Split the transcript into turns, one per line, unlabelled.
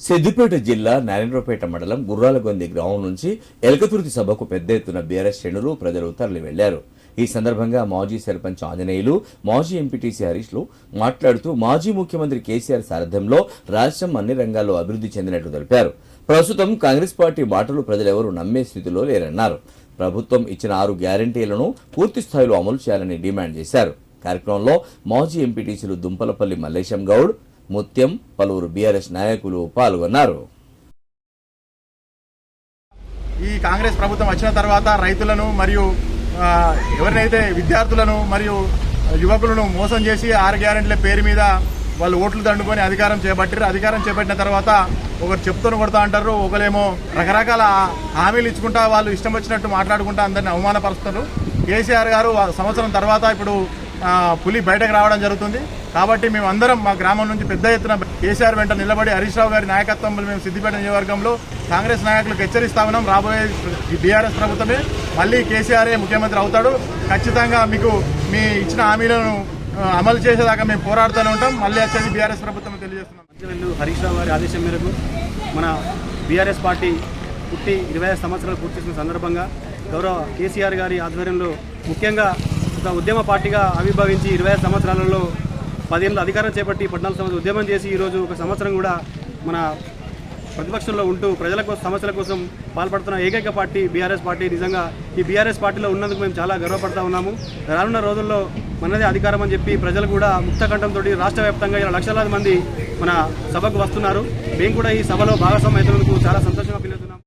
సిద్దిపేట జిల్లా నారాయణరావుపేట మండలం గుర్రాలగొంది గ్రామం నుంచి ఎలకతుర్తి సభకు పెద్ద ఎత్తున బీఆర్ఎస్ శ్రేణులు ప్రజలు తరలి వెళ్ళారు ఈ సందర్భంగా మాజీ సర్పంచ్ ఆంజనేయులు మాజీ ఎంపీటీసీ హరీష్లు మాట్లాడుతూ మాజీ ముఖ్యమంత్రి కేసీఆర్ సారథ్యంలో రాష్ట్రం అన్ని రంగాల్లో అభివృద్ధి చెందినట్లు తెలిపారు. ప్రస్తుతం కాంగ్రెస్ పార్టీ మాటలు ప్రజలెవరూ నమ్మే స్థితిలో లేరన్నారు. ప్రభుత్వం ఇచ్చిన ఆరు గ్యారంటీలను పూర్తి స్థాయిలో అమలు చేయాలని డిమాండ్ చేశారు. కార్యక్రమంలో మాజీ ఎంపీటీసీలు దుంపలపల్లి మల్లేశం గౌడ్ ముత్యం పలువురు బీఆర్ఎస్ నాయకులు పాల్గొన్నారు.
ఈ కాంగ్రెస్ ప్రభుత్వం వచ్చిన తర్వాత రైతులను మరియు ఎవరినైతే విద్యార్థులను మరియు యువకులను మోసం చేసి ఆరు గ్యారెంట్ల పేరు మీద వాళ్ళు ఓట్లు దండుకొని అధికారం చేపట్టారు అధికారం చేపట్టిన తర్వాత ఒకరు చెప్తూనే కొడతా అంటారు ఒకరేమో రకరకాల హామీలు ఇచ్చుకుంటా వాళ్ళు ఇష్టం వచ్చినట్టు మాట్లాడుకుంటా అందరిని అవమానపరుస్తారు. కేసీఆర్ గారు సంవత్సరం తర్వాత ఇప్పుడు పులి బయటకు రావడం జరుగుతుంది. కాబట్టి మేము అందరం మా గ్రామం నుంచి పెద్ద ఎత్తున కేసీఆర్ వెంట నిలబడి హరీష్ రావు గారి నాయకత్వంలో మేము సిద్దిపేట నియోజకవర్గంలో కాంగ్రెస్ నాయకులకు హెచ్చరిస్తా ఉన్నాం. రాబోయే బీఆర్ఎస్ ప్రభుత్వమే మళ్ళీ కేసీఆరే ముఖ్యమంత్రి అవుతాడు. ఖచ్చితంగా మీకు మీ ఇచ్చిన హామీలను అమలు చేసేదాకా మేము పోరాడుతూనే ఉంటాం. మళ్ళీ వచ్చేది బీఆర్ఎస్ ప్రభుత్వం తెలియజేస్తున్నాం.
హరీష్ రావు గారి ఆదేశం మేరకు మన బీఆర్ఎస్ పార్టీ పుట్టి ఇరవై ఐదు సంవత్సరాలు పూర్తి చేసిన సందర్భంగా గౌరవ కేసీఆర్ గారి ఆధ్వర్యంలో ముఖ్యంగా ఉద్యమ పార్టీగా ఆవిర్భవించి ఇరవై ఐదు సంవత్సరాలలో పదేళ్ళు అధికారం చేపట్టి పద్నాలుగు సంవత్సరాలు ఉద్యమం చేసి ఈరోజు ఒక సంవత్సరం కూడా మన ప్రతిపక్షంలో ఉంటూ ప్రజల కోసం సమస్యల కోసం పాల్పడుతున్న ఏకైక పార్టీ బీఆర్ఎస్ పార్టీ. నిజంగా ఈ బీఆర్ఎస్ పార్టీలో ఉన్నందుకు మేము చాలా గర్వపడతా ఉన్నాము. రానున్న రోజుల్లో మనదే అధికారం అని చెప్పి ప్రజలు కూడా ముక్తకంఠంతో రాష్ట్ర వ్యాప్తంగా ఇలా లక్షలాది మంది మన సభకు వస్తున్నారు. మేము కూడా ఈ సభలో భాగస్వామ్యం అవుతున్నందుకు చాలా సంతోషంగా పిలుస్తున్నాం